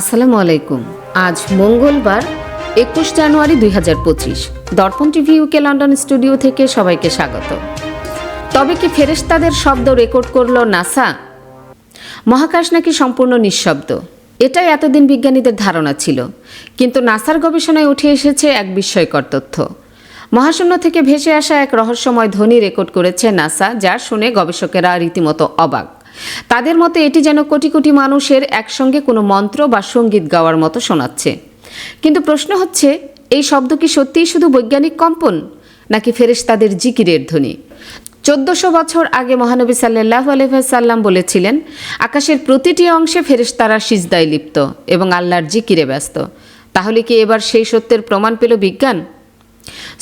আসসালামু আলাইকুম। আজ মঙ্গলবার, একুশ জানুয়ারি দুই হাজার পঁচিশ, দর্পণ টিভি ইউকে লন্ডন স্টুডিও থেকে সবাইকে স্বাগত। তবে কি ফেরেশতাদের শব্দ রেকর্ড করল নাসা? মহাকাশ নাকি সম্পূর্ণ নিঃশব্দ? এটাই এতদিন বিজ্ঞানীদের ধারণা ছিল। কিন্তু নাসার গবেষণায় উঠে এসেছে এক বিস্ময়কর তথ্য। মহাশূন্য থেকে ভেসে আসা এক রহস্যময় ধ্বনি রেকর্ড করেছে নাসা যা শুনে গবেষকেরা রীতিমতো অবাক। তাদের মতে এটি যেন কোটি কোটি মানুষের একসঙ্গে কোনো মন্ত্র বা সংগীত গাওয়ার মতো শোনাচ্ছে। কিন্তু প্রশ্ন হচ্ছে, এই শব্দ কি সত্যিই শুধু বৈজ্ঞানিক কম্পন, নাকি ফেরেশ ফেরেশতাদের জিকিরের ধ্বনি? চোদ্দশো বছর আগে মহানবী সাল্লাহ আলহাম বলেছিলেন, আকাশের প্রতিটি অংশে ফেরেশতারা সিজদায় লিপ্ত এবং আল্লাহর জিকিরে ব্যস্ত। তাহলে কি এবার সেই সত্যের প্রমাণ পেল বিজ্ঞান?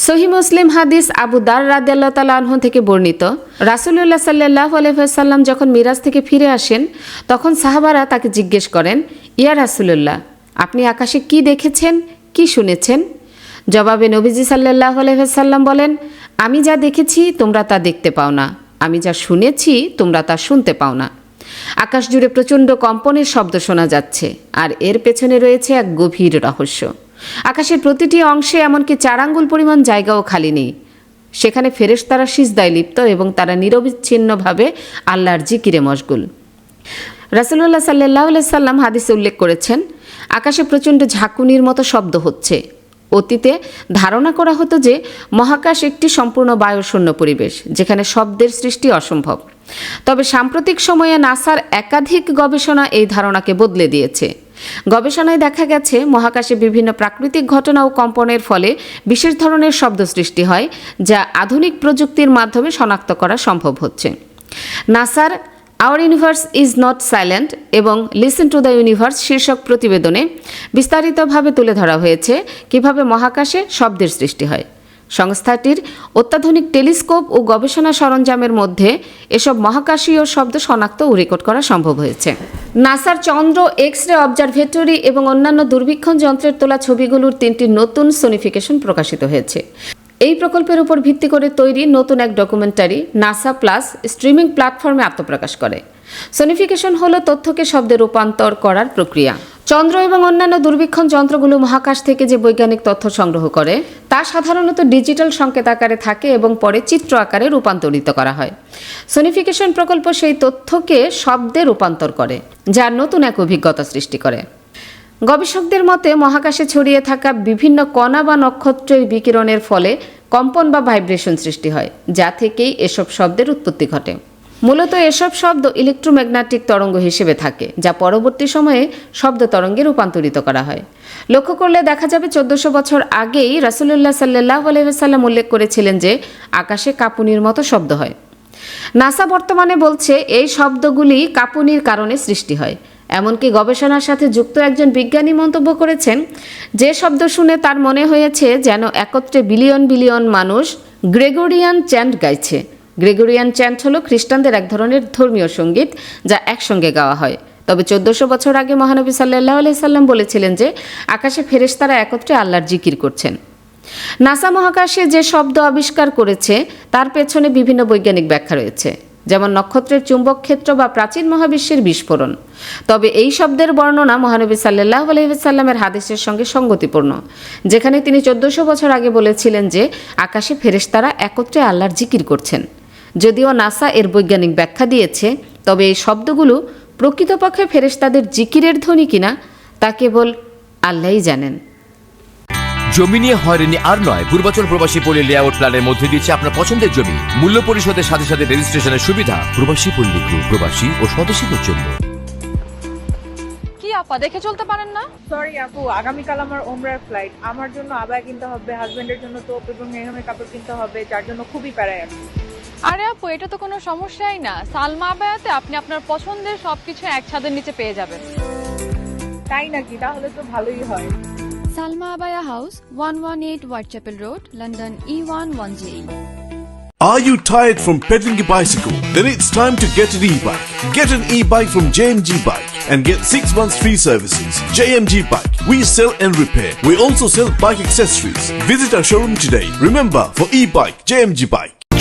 সহি মুসলিম হাদিস আবু দার রাদিয়াল্লাহ তালা থেকে বর্ণিত। রাসুলুল্লাহ সাল্লাহ আলহাম যখন মিরাজ থেকে ফিরে আসেন, তখন সাহাবারা তাকে জিজ্ঞেস করেন, ইয়া রাসুলুল্লাহ, আপনি আকাশে কি দেখেছেন, কি শুনেছেন? জবাবে নবীজি সাল্লাহ আলহাম বলেন, আমি যা দেখেছি, তোমরা তা দেখতে পাও না। আমি যা শুনেছি, তোমরা তা শুনতে পাও না। আকাশ জুড়ে প্রচণ্ড কম্পনের শব্দ শোনা যাচ্ছে, আর এর পেছনে রয়েছে এক গভীর রহস্য। আকাশের প্রতিটি অংশে এমনকি চার আঙ্গুল পরিমাণ জায়গাও খালি নেই। সেখানে ফেরেশতারা সিজদায় লিপ্ত এবং তারা নিরবিচ্ছিন্নভাবে আল্লাহর জিকিরে মশগুল। রাসুল্লাহ সাল্লাহ সাল্লাম হাদিসে উল্লেখ করেছেন, আকাশে প্রচণ্ড ঝাঁকুনির মতো শব্দ হচ্ছে। অতীতে ধারণা করা হতো যে মহাকাশ একটি সম্পূর্ণ বায়ুশূন্য পরিবেশ, যেখানে শব্দের সৃষ্টি অসম্ভব। তবে সাম্প্রতিক সময়ে নাসার একাধিক গবেষণা এই ধারণাকে বদলে দিয়েছে। গবেষণায় দেখা গেছে, মহাকাশে বিভিন্ন প্রাকৃতিক ঘটনা ও কম্পনের ফলে বিশেষ ধরনের শব্দ সৃষ্টি হয়, যা আধুনিক প্রযুক্তির মাধ্যমে শনাক্ত করা সম্ভব হচ্ছে। নাসার our universe is not silent এবং লিসেন টু দ্য ইউনিভার্স শীর্ষক প্রতিবেদনে বিস্তারিতভাবে তুলে ধরা হয়েছে কীভাবে মহাকাশে শব্দের সৃষ্টি হয়। সংস্থাটির অত্যাধুনিক টেলিস্কোপ ও গবেষণা সরঞ্জামের মধ্যে এসব মহাকাশীয় শব্দ শনাক্ত ও রেকর্ড করা সম্ভব হয়েছে। নাসার চন্দ্র এক্স রে অবজারভেটরি এবং অন্যান্য দুর্বীক্ষণ যন্ত্রের তোলা ছবিগুলোর তিনটি নতুন সোনিফিকেশন প্রকাশিত হয়েছে। এই প্রকল্পের উপর ভিত্তি করে তৈরি নতুন এক ডকুমেন্টারি, নাসা প্লাস, স্ট্রিমিং প্ল্যাটফর্মে আত্মপ্রকাশ করে। সোনিফিকেশন হলো তথ্যকে শব্দে রূপান্তর করার প্রক্রিয়া। চন্দ্র এবং অন্যান্য দুর্বীক্ষণ যন্ত্রগুলো মহাকাশ থেকে যে বৈজ্ঞানিক তথ্য সংগ্রহ করে, তা সাধারণত ডিজিটাল সংকেত আকারে থাকে এবং পরে চিত্র আকারে রূপান্তরিত করা হয়। সোনিফিকেশন প্রকল্প সেই তথ্যকে শব্দে রূপান্তর করে, যা নতুন এক অভিজ্ঞতা সৃষ্টি করে। গবেষকদের মতে, মহাকাশে ছড়িয়ে থাকা বিভিন্ন কণা বা নক্ষত্রের বিকিরণের ফলে কম্পন বা ভাইব্রেশন সৃষ্টি হয়, যা থেকেই এসব শব্দের উৎপত্তি ঘটে। মূলত এসব শব্দ ইলেকট্রোম্যাগনেটিক তরঙ্গ হিসেবে থাকে, যা পরবর্তী সময়ে শব্দ তরঙ্গে রূপান্তরিত করা হয়। লক্ষ্য করলে দেখা যাবে চোদ্দশো বছর আগেই রাসুলুল্লাহ সাল্লাহ আলহিহাল্লাম উল্লেখ করেছিলেন যে আকাশে কাঁপুনির মতো শব্দ হয়। নাসা বর্তমানে বলছে, এই শব্দগুলি কাঁপুনির কারণে সৃষ্টি হয়। এমনকি গবেষণার সাথে যুক্ত একজন বিজ্ঞানী মন্তব্য করেছেন, যে শব্দ শুনে তার মনে হয়েছে যেন একত্রে বিলিয়ন বিলিয়ন মানুষ গ্রেগোরিয়ান চ্যান্ট গাইছে। গ্রেগোরিয়ান চ্যান্ট হলো খ্রিস্টানদের এক ধরনের ধর্মীয় সংগীত যা একসঙ্গে গাওয়া হয়। তবে চোদ্দশো বছর আগে মহানবী সাল্লাহ আলাইসাল্লাম বলেছিলেন যে, আকাশে ফেরেশতারা একত্রে আল্লাহর জিকির করছেন। নাসা মহাকাশে যে শব্দ আবিষ্কার করেছে, তার পেছনে বিভিন্ন বৈজ্ঞানিক ব্যাখ্যা রয়েছে, যেমন নক্ষত্রের চুম্বক ক্ষেত্র বা প্রাচীন মহাবিশ্বের বিস্ফোরণ। তবে এই শব্দের বর্ণনা মহানবী সাল্লাহ আলহিসাল্লামের হাদিসের সঙ্গে সঙ্গতিপূর্ণ, যেখানে তিনি চোদ্দশো বছর আগে বলেছিলেন যে, আকাশে ফেরেশতারা একত্রে আল্লাহর জিকির করছেন। যদিও নাসা এর বৈজ্ঞানিক ব্যাখ্যা দিয়েছে তবে এই শব্দগুলো প্রকৃতপক্ষে ফেরেশতাদের জিকিরের ধ্বনি কিনা তা কেবল আল্লাহই জানেন। জমি নিয়ে হয়রানি আর নয় পূর্বাচল প্রবাসী পল্লী লেআউট প্ল্যানের মধ্যে দিচ্ছে আপনার পছন্দের জমি। মূল্য পরিশোধের সাথে সাথে রেজিস্ট্রেশনের সুবিধা। প্রবাসী পল্লী গ্রুপ প্রবাসী ও স্বদেশীদের জন্য। কি আপা দেখে চলতে পারেন না? সরি আপু আগামীকাল আমার ওমরার ফ্লাইট আমার জন্য আবায় কিনতে হবে হাজবেন্ডের জন্য তোপ এবং মেহমের কাপড় কিনতে হবে যার জন্য খুবই প্যারায় আমি। আরে আপু এটা তো কোনো সমস্যাই না সালমা আবায়াতে আপনি আপনার পছন্দের সবকিছু এক ছাদের নিচে পেয়ে যাবেন তাই নাকি তাহলে তো ভালোই হয় Salma Abaya House, 118 Whitechapel Road, London E110. Are you tired from pedaling a bicycle? Then it's time to get an e-bike. Get an e-bike from JMG Bike and get 6 months free services. JMG Bike. We sell and repair. We also sell bike accessories. Visit our showroom today. Remember, for e-bike, JMG Bike.